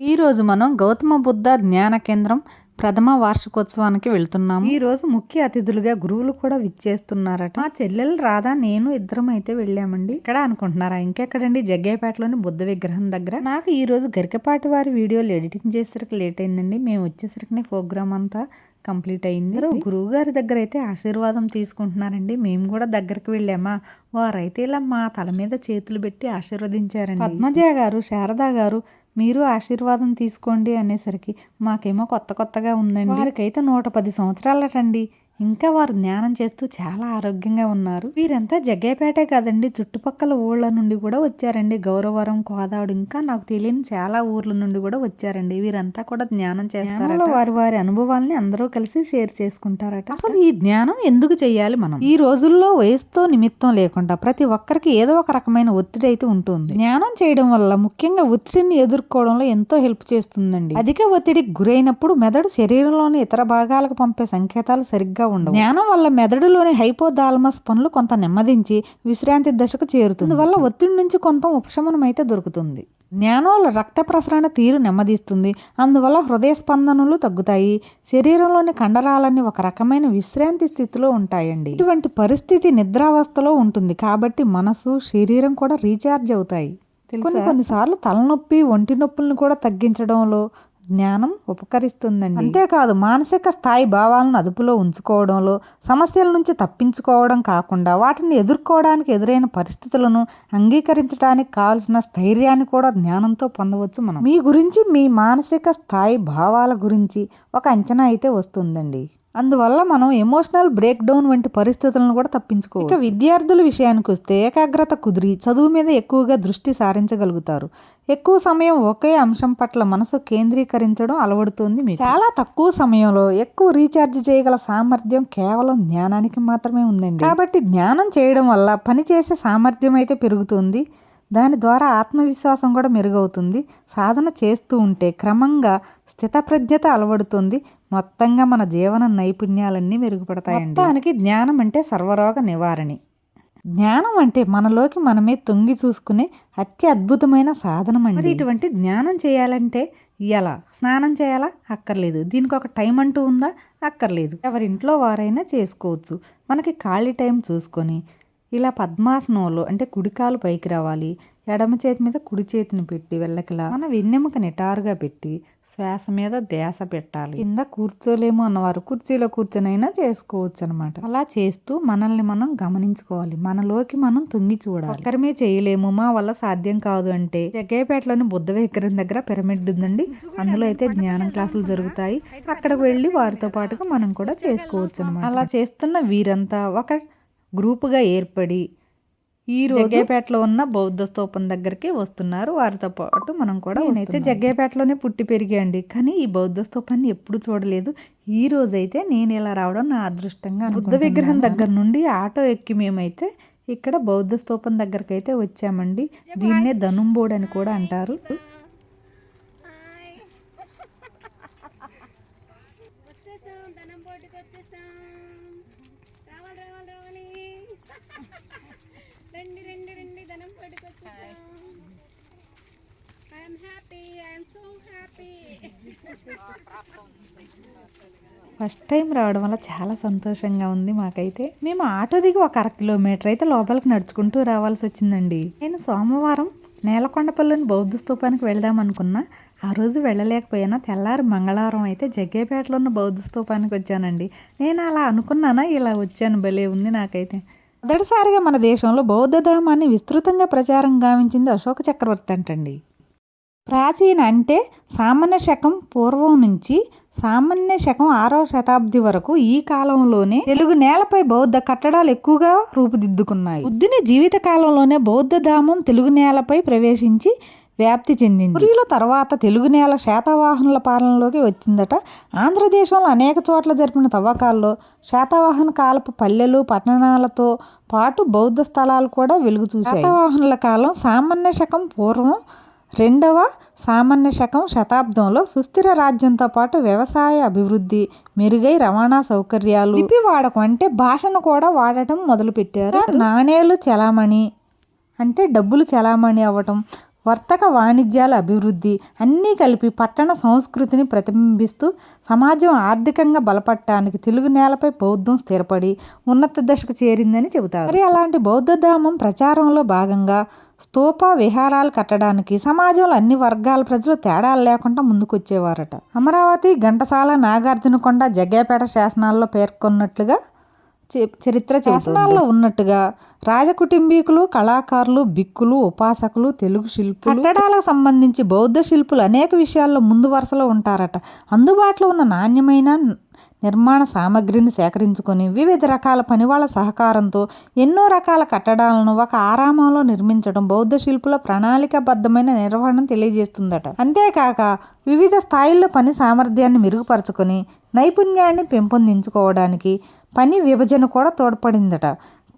ఈ రోజు మనం గౌతమ బుద్ధ జ్ఞాన కేంద్రం ప్రథమ వార్షికోత్సవానికి వెళ్తున్నాం ఈ రోజు ముఖ్య అతిథులుగా గురువులు కూడా విచ్చేస్తున్నారట. మా చెల్లెలు రాధా నేను ఇద్దరం అయితే వెళ్ళామండి. ఇక్కడ అనుకుంటున్నారా? ఇంకెక్కడండి? జగ్గేపేటలోని బుద్ధ విగ్రహం దగ్గర. నాకు ఈ రోజు గరికపాటి వారి వీడియోలు ఎడిటింగ్ చేసేసరికి లేట్ అయిందండి. మేము వచ్చేసరికి ప్రోగ్రామ్ అంతా కంప్లీట్ అయింది. గురువు గారి దగ్గర అయితే ఆశీర్వాదం తీసుకుంటున్నారండి. మేము కూడా దగ్గరికి వెళ్ళామా? వారైతే ఇలా మా తల మీద చేతులు పెట్టి ఆశీర్వదించారండి. పద్మజ గారు శారదా గారు మీరు ఆశీర్వాదం తీసుకోండి అనేసరికి మాకేమో కొత్త కొత్తగా ఉందండి. వారికైతే నూట పది సంవత్సరాలటండి. ఇంకా వారు జ్ఞానం చేస్తూ చాలా ఆరోగ్యంగా ఉన్నారు. వీరంతా జగ్గేపేటే కాదండి. చుట్టుపక్కల ఊళ్ళ నుండి కూడా వచ్చారండి. గౌరవరం కోదాడు ఇంకా నాకు తెలియని చాలా ఊర్ల నుండి కూడా వచ్చారండి. వీరంతా కూడా జ్ఞానం చేస్తారు వారి వారి అనుభవాల్ని అందరూ కలిసి షేర్ చేసుకుంటారట. అసలు ఈ జ్ఞానం ఎందుకు చేయాలి మనం? ఈ రోజుల్లో వయసుతో నిమిత్తం లేకుండా ప్రతి ఒక్కరికి ఏదో ఒక రకమైన ఒత్తిడి అయితే ఉంటుంది. జ్ఞానం చేయడం వల్ల ముఖ్యంగా ఒత్తిడిని ఎదుర్కోవడంలో ఎంతో హెల్ప్ చేస్తుందండి. అధిక ఒత్తిడికి గురైనప్పుడు మెదడు శరీరంలోని ఇతర భాగాలకు పంపే సంకేతాలు సరిగ్గా ఉండవు. జ్ఞానం వల్ల మెదడులోని హైపోదాల్మస్ పనులు కొంత నెమ్మదించి విశ్రాంతి దశకు చేరుతుంది. వల్ల ఒత్తిడి నుంచి కొంత ఉపశమనం అయితే దొరుకుతుంది. జ్ఞానం వల్ల రక్త ప్రసరణ తీరు నెమ్మదిస్తుంది. అందువల్ల హృదయ స్పందనలు తగ్గుతాయి. శరీరంలోని కండరాలన్నీ ఒక రకమైన విశ్రాంతి స్థితిలో ఉంటాయండి. ఇటువంటి పరిస్థితి నిద్రావస్థలో ఉంటుంది. కాబట్టి మనసు శరీరం కూడా రీఛార్జ్ అవుతాయి. కొన్ని కొన్నిసార్లు తలనొప్పి ఒంటి నొప్పులను కూడా తగ్గించడంలో జ్ఞానం ఉపకరిస్తుందండి. అంతేకాదు మానసిక స్థాయి భావాలను అదుపులో ఉంచుకోవడంలో సమస్యల నుంచి తప్పించుకోవడం కాకుండా వాటిని ఎదుర్కోవడానికి ఎదురైన పరిస్థితులను అంగీకరించడానికి కావాల్సిన స్థైర్యాన్ని కూడా జ్ఞానంతో పొందవచ్చు మనం. మీ గురించి మీ మానసిక స్థాయి భావాల గురించి ఒక అంచనా అయితే వస్తుందండి. అందువల్ల మనం ఎమోషనల్ బ్రేక్ డౌన్ వంటి పరిస్థితులను కూడా తప్పించుకో ఇక విద్యార్థుల విషయానికి వస్తే ఏకాగ్రత కుదిరి చదువు మీద ఎక్కువగా దృష్టి సారించగలుగుతారు. ఎక్కువ సమయం ఒకే అంశం పట్ల మనసు కేంద్రీకరించడం అలవడుతుంది మీకు. చాలా తక్కువ సమయంలో ఎక్కువ రీఛార్జ్ చేయగల సామర్థ్యం కేవలం జ్ఞానానికి మాత్రమే ఉందండి. కాబట్టి జ్ఞానం చేయడం వల్ల పనిచేసే సామర్థ్యం అయితే పెరుగుతుంది. దాని ద్వారా ఆత్మవిశ్వాసం కూడా మెరుగవుతుంది. సాధన చేస్తూ ఉంటే క్రమంగా స్థితప్రజ్ఞత అలవడుతుంది. మొత్తంగా మన జీవన నైపుణ్యాలన్నీ మెరుగుపడతాయండి. మొత్తానికి జ్ఞానం అంటే సర్వరోగ నివారణి. జ్ఞానం అంటే మనలోకి మనమే తొంగి చూసుకునే అతి అద్భుతమైన సాధనం అండి ఇటువంటి జ్ఞానం చేయాలంటే ఎలా? స్నానం చేయాలా? అక్కర్లేదు. దీనికి ఒక టైం అంటూ ఉందా? అక్కర్లేదు. ఎవరింట్లో వారైనా చేసుకోవచ్చు. మనకి ఖాళీ టైం చూసుకొని ఇలా పద్మాసనంలో అంటే కుడికాలు పైకి రావాలి. ఎడమ చేతి మీద కుడి చేతిని పెట్టి వెళ్ళకలా మన వెన్నెముక నిటారుగా పెట్టి శ్వాస మీద ధ్యాస పెట్టాలి. కింద కూర్చోలేము అన్నవారు కుర్చీలో కూర్చొనైనా చేసుకోవచ్చు అనమాట అలా చేస్తూ మనల్ని మనం గమనించుకోవాలి. మనలోకి మనం తొంగి చూడాలి. ఒక్కరమే చేయలేము మా వల్ల సాధ్యం కాదు అంటే. జగ్గేపేటలోని బుద్ధ విగ్రహం దగ్గర పిరమిడ్ ఉందండి. అందులో అయితే జ్ఞానం క్లాసులు జరుగుతాయి. అక్కడికి వెళ్ళి వారితో పాటుగా మనం కూడా చేసుకోవచ్చు అనమాట అలా చేస్తున్న వీరంతా ఒక గ్రూపుగా ఏర్పడి ఈ జగ్గేపేటలో ఉన్న బౌద్ధ స్తూపం దగ్గరికి వస్తున్నారు. వారితో పాటు మనం కూడా నేనైతే జగ్గేపేటలోనే పుట్టి పెరిగాండి కానీ ఈ బౌద్ధ స్తూపాన్ని ఎప్పుడు చూడలేదు. ఈ రోజైతే నేను ఇలా రావడం నా అదృష్టంగా బుద్ధ విగ్రహం దగ్గర నుండి ఆటో ఎక్కి మేమైతే ఇక్కడ బౌద్ధ స్తూపం దగ్గరికి అయితే వచ్చామండి దీన్నే ధనుంబోడ్ అని కూడా అంటారు. ఫస్ట్ టైం రావడం వల్ల చాలా సంతోషంగా ఉంది మాకైతే. మేము ఆటో దిగి ఒక అర కిలోమీటర్ అయితే లోపలికి నడుచుకుంటూ రావాల్సి వచ్చిందండి. నేను సోమవారం నేలకొండపల్లిని బౌద్ధ స్థూపానికి వెళ్దాం అనుకున్నా. ఆ రోజు వెళ్ళలేకపోయినా. తెల్లారి మంగళవారం అయితే జగ్గేపేటలో ఉన్న బౌద్ధ స్థూపానికి వచ్చానండి. నేను అలా అనుకున్నానా? ఇలా వచ్చాను భలే ఉంది నాకైతే. మొదటిసారిగా మన దేశంలో బౌద్ధ ధర్మాన్ని విస్తృతంగా ప్రచారం గావించింది అశోక చక్రవర్తి అంటండి. ప్రాచీన అంటే సామాన్య శకం పూర్వం నుంచి సామాన్య శకం ఆరవ శతాబ్ది వరకు ఈ కాలంలోనే తెలుగు నేలపై బౌద్ధ కట్టడాలు ఎక్కువగా రూపుదిద్దుకున్నాయి. బుద్ధుని జీవిత కాలంలోనే బౌద్ధ ధామం తెలుగు నేలపై ప్రవేశించి వ్యాప్తి చెందింది. పురీల తర్వాత తెలుగు నేల శాతవాహనుల పాలనలోకి వచ్చిందట. ఆంధ్రదేశంలో అనేక చోట్ల జరిపిన తవ్వకాల్లో శాతవాహన కాలపు పల్లెలు పట్టణాలతో పాటు బౌద్ధ స్థలాలు కూడా వెలుగు చూశాయి శాతవాహనుల కాలం సామాన్య శకం పూర్వం రెండవ సామాన్య శకం శతాబ్దంలో సుస్థిర రాజ్యంతో పాటు వ్యవసాయ అభివృద్ధి మెరుగై రవాణా సౌకర్యాలు లిపి వాడకం అంటే భాషను కూడా వాడటం మొదలుపెట్టారు. నాణేలు చలామణి అంటే డబ్బులు చలామణి అవ్వటం. వర్తక వాణిజ్యాల అభివృద్ధి అన్నీ కలిపి పట్టణ సంస్కృతిని ప్రతిబింబిస్తూ సమాజం ఆర్థికంగా బలపడటానికి తెలుగు నేలపై బౌద్ధం స్థిరపడి ఉన్నత దశకు చేరిందని చెబుతారు. మరి అలాంటి బౌద్ధధామం ప్రచారంలో భాగంగా స్తూప విహారాలు కట్టడానికి సమాజంలో అన్ని వర్గాల ప్రజలు తేడాలు లేకుండా ముందుకొచ్చేవారట. అమరావతి ఘంటసాల నాగార్జునకొండ జగ్గేపేట శాసనాల్లో పేర్కొన్నట్లుగా చరిత్ర శాసనాల్లో ఉన్నట్టుగా రాజకుటుంబీకులు కళాకారులు బిక్కులు ఉపాసకులు తెలుగు శిల్పులు కట్టడాలకు సంబంధించి బౌద్ధ శిల్పులు అనేక విషయాల్లో ముందు వరుసలో ఉంటారట. అందుబాటులో ఉన్న నాణ్యమైన నిర్మాణ సామగ్రిని సేకరించుకొని వివిధ రకాల పనివాళ్ళ సహకారంతో ఎన్నో రకాల కట్టడాలను ఒక ఆరామంలో నిర్మించడం బౌద్ధ శిల్పుల ప్రణాళికాబద్ధమైన నిర్వహణ తెలియజేస్తుందట. అంతేకాక వివిధ స్థాయిల్లో పని సామర్థ్యాన్ని మెరుగుపరుచుకొని నైపుణ్యాన్ని పెంపొందించుకోవడానికి పని విభజన కూడా తోడ్పడిందట.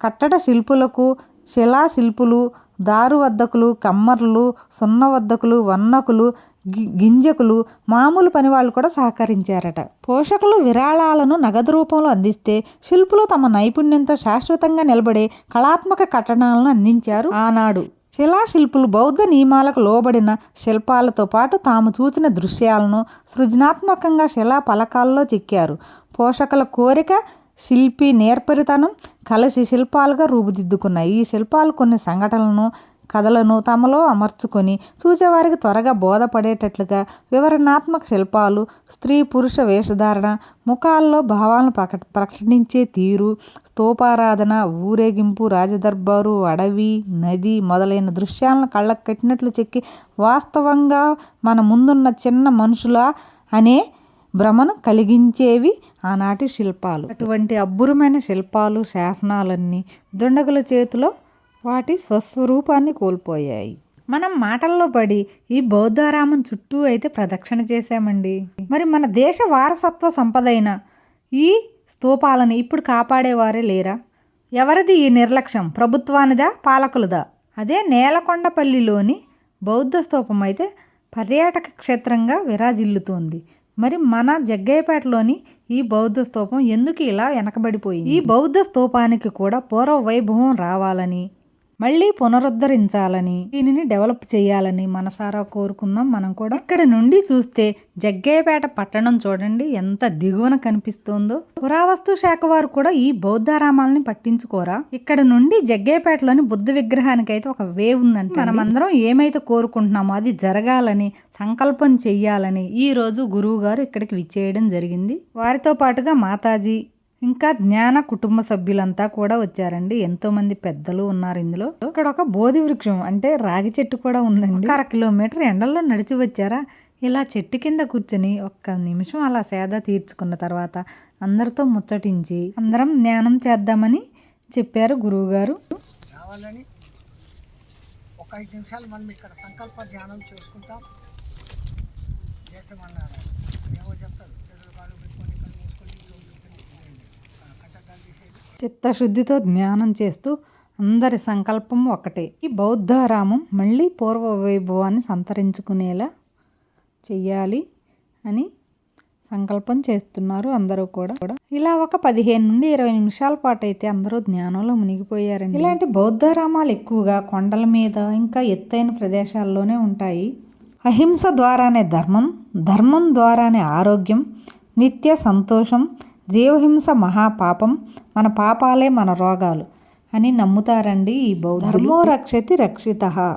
కట్టడ శిల్పులకు శిలా శిల్పులు దారు వద్దకులు కమ్మర్లు సున్న వద్దకులు వన్నకులు గి- గింజకులు మామూలు పని వాళ్ళు కూడా సహకరించారట. పోషకులు విరాళాలను నగదు రూపంలో అందిస్తే శిల్పులు తమ నైపుణ్యంతో శాశ్వతంగా నిలబడే కళాత్మక కట్టడాలను అందించారు ఆనాడు. శిలాశిల్పులు బౌద్ధ నియమాలకు లోబడిన శిల్పాలతో పాటు తాము చూచిన దృశ్యాలను సృజనాత్మకంగా శిలా పలకాల్లో చెక్కారు. పోషకుల కోరిక శిల్పి నేర్పరితనం కలిసి శిల్పాలుగా రూపుదిద్దుకున్నాయి. ఈ శిల్పాలు కొన్ని సంఘటనలను కథలను తమలో అమర్చుకొని చూసేవారికి త్వరగా బోధపడేటట్లుగా వివరణాత్మక శిల్పాలు స్త్రీ పురుష వేషధారణ ముఖాల్లో భావాలను ప్రకట ప్రకటించే తీరు స్తూపారాధన ఊరేగింపు రాజదర్బారు అడవి నది మొదలైన దృశ్యాలను కళ్ళకు కట్టినట్లు చెక్కి వాస్తవంగా మన ముందున్న చిన్న మనుషుల అనే భ్రమను కలిగించేవి ఆనాటి శిల్పాలు. అటువంటి అబ్బురమైన శిల్పాలు శాసనాలన్నీ దుండగుల చేతిలో వాటి స్వస్వరూపాన్ని కోల్పోయాయి. మనం మాటల్లో పడి ఈ బౌద్ధారామం చుట్టూ అయితే ప్రదక్షిణ చేశామండి. మరి మన దేశ వారసత్వ సంపదైన ఈ స్తూపాలను ఇప్పుడు కాపాడేవారే లేరా? ఎవరిది ఈ నిర్లక్ష్యం? ప్రభుత్వానిదా పాలకులదా? అదే నేలకొండపల్లిలోని బౌద్ధ స్తూపం అయితే పర్యాటక క్షేత్రంగా విరాజిల్లుతోంది. మరి మన జగ్గయ్యపేటలోని ఈ బౌద్ధ స్తూపం ఎందుకు ఇలా వెనకబడిపోయింది? ఈ బౌద్ధ స్తూపానికి కూడా పూర్వ వైభవం రావాలని మళ్ళీ పునరుద్ధరించాలని దీనిని డెవలప్ చేయాలని మనసారా కోరుకుందాం. మనం కూడా ఇక్కడ నుండి చూస్తే జగ్గయ్యపేట పట్టణం చూడండి ఎంత దిగువన కనిపిస్తోందో. పురావస్తు శాఖ వారు కూడా ఈ బౌద్ధారామాలని పట్టించుకోరా? ఇక్కడ నుండి జగ్గయ్యపేటలోని బుద్ధ విగ్రహానికి అయితే ఒక వే ఉందంటే మనమందరం ఏమైతే కోరుకుంటున్నామో అది జరగాలని సంకల్పం చెయ్యాలని ఈ రోజు గురువు గారు ఇక్కడికి విచ్చేయడం జరిగింది. వారితో పాటుగా మాతాజీ ఇంకా జ్ఞాన కుటుంబ సభ్యులంతా కూడా వచ్చారండి. ఎంతో మంది పెద్దలు ఉన్నారు ఇందులో. ఇక్కడ ఒక బోధి వృక్షం అంటే రాగి చెట్టు కూడా ఉందండి. అర కిలోమీటర్ ఎండల్లో నడిచి వచ్చారా? ఇలా చెట్టు కింద కూర్చొని ఒక్క నిమిషం అలా సేద తీర్చుకున్న తర్వాత అందరితో ముచ్చటించి అందరం జ్ఞానం చేద్దామని చెప్పారు గురువుగారు. రావాలని ఒక ఐదు నిమిషాలు మనం ఇక్కడ సంకల్ప ధ్యానం చేసుకుంటాం. చిత్తశుద్ధితో ధ్యానం చేస్తూ అందరి సంకల్పం ఒకటే. ఈ బౌద్ధారామం మళ్ళీ పూర్వ వైభవాన్ని సంతరించుకునేలా చెయ్యాలి అని సంకల్పం చేస్తున్నారు అందరూ కూడా. ఇలా ఒక పదిహేను నుండి ఇరవై నిమిషాల పాటు అయితే అందరూ జ్ఞానంలో మునిగిపోయారండి. ఇలాంటి బౌద్ధారామాలు ఎక్కువగా కొండల మీద ఇంకా ఎత్తైన ప్రదేశాల్లోనే ఉంటాయి. అహింస ద్వారానే ధర్మం ధర్మం ద్వారానే ఆరోగ్యం నిత్య సంతోషం జీవహింస మహాపాపం మన పాపాలే మన రోగాలు అని నమ్ముతారండి ఈ బౌద్ధ ధర్మో రక్షతి రక్షిత. ధర్మం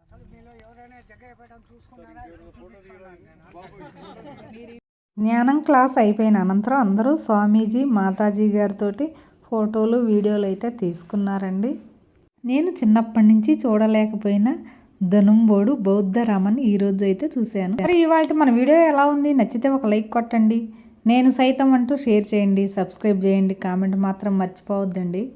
అసలు మీలో ఎవరైనా చూసుకున్నారా జ్ఞానం క్లాస్ అయిపోయిన అనంతరం అందరూ స్వామీజీ మాతాజీ గారితోటి ఫోటోలు వీడియోలు అయితే తీసుకున్నారండి. నేను చిన్నప్పటి నుంచి చూడలేకపోయినా ధనుంబోడు బౌద్ధరామన్ ఈరోజు అయితే చూశాను. మరి ఇవాళ మన వీడియో ఎలా ఉంది? నచ్చితే ఒక లైక్ కొట్టండి. నేను సైతం అంటూ షేర్ చేయండి సబ్స్క్రైబ్ చేయండి. కామెంట్ మాత్రం మర్చిపోవద్దండి.